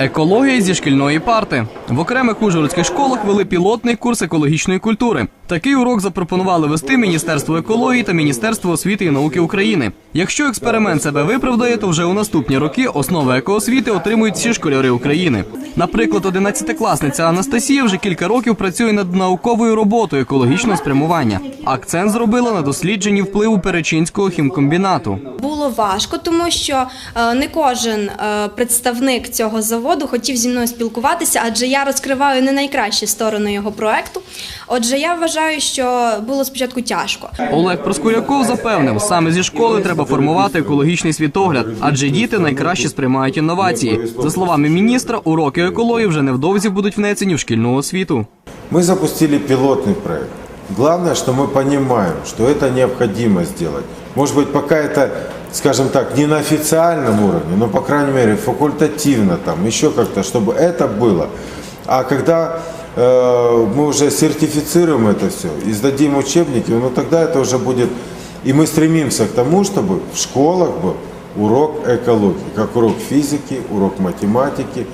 Екологія зі шкільної парти в окремих ужгородських школах вели пілотний курс екологічної культури. Такий урок запропонували вести Міністерство екології та Міністерство освіти і науки України. Якщо експеримент себе виправдає, то вже у наступні роки основи екоосвіти отримують всі школяри України. Наприклад, 11-класниця Анастасія вже кілька років працює над науковою роботою екологічного спрямування. Акцент зробила на дослідженні впливу Перечинського хімкомбінату. Було важко, тому що е, не кожен е, представник цього заводу хотів зі мною спілкуватися, адже я розкриваю не найкращі сторони його проекту. Отже, я вважаю, що було спочатку тяжко. Олег Проскуряков запевнив, саме зі школи треба формувати екологічний світогляд, адже діти найкраще сприймають інновації. За словами міністра, уроки екології вже невдовзі будуть внесені в шкільну освіту. Мы запустили пилотный проект. Главное, что мы понимаем, что это необходимо сделать. Может быть, пока это, скажем так, не на официальном уровне, но, по крайней мере, факультативно, там, еще как-то, чтобы это было. А когда э, мы уже сертифицируем это все и сдадим учебники, ну тогда это уже будет... И мы стремимся к тому, чтобы в школах был урок экологии, как урок физики, урок математики,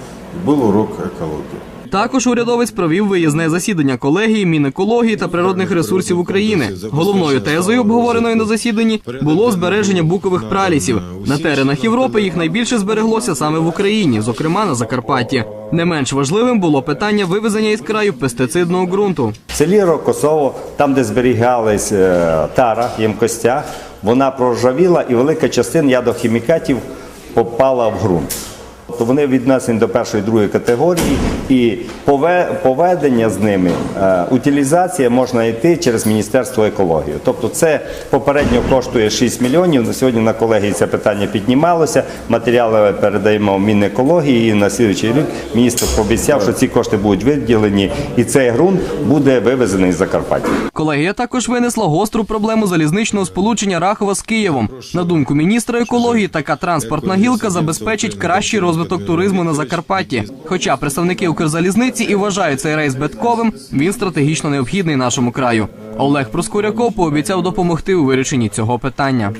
был урок экологии. Також урядовець провів виїзне засідання колегії Мінекології та природних ресурсів України. Головною тезою, обговореної на засіданні, було збереження букових пралісів. На теренах Європи їх найбільше збереглося саме в Україні, зокрема на Закарпатті. Не менш важливим було питання вивезення із краю пестицидного ґрунту. В селі Рокосово, там, де зберігалась е, тара, ємкостя, вона проржавіла і велика частина ядохімікатів попала в ґрунт. Тобто вони віднесені до першої другої категорії, і поведення з ними, е, утилізація можна йти через Міністерство екології. Тобто це попередньо коштує 6 мільйонів. Сьогодні на колегії це питання піднімалося. Матеріали передаємо в Мінекології, і на слідуючий рік міністр пообіцяв, що ці кошти будуть виділені, і цей ґрунт буде вивезений з Закарпаття. Колегія також винесла гостру проблему залізничного сполучення Рахова з Києвом. На думку міністра екології, така транспортна гілка забезпечить кращий розвиток туризму на Закарпатті. Хоча представники Укрзалізниці і вважають цей рейс битковим, він стратегічно необхідний нашому краю. Олег Проскуряков пообіцяв допомогти у вирішенні цього питання.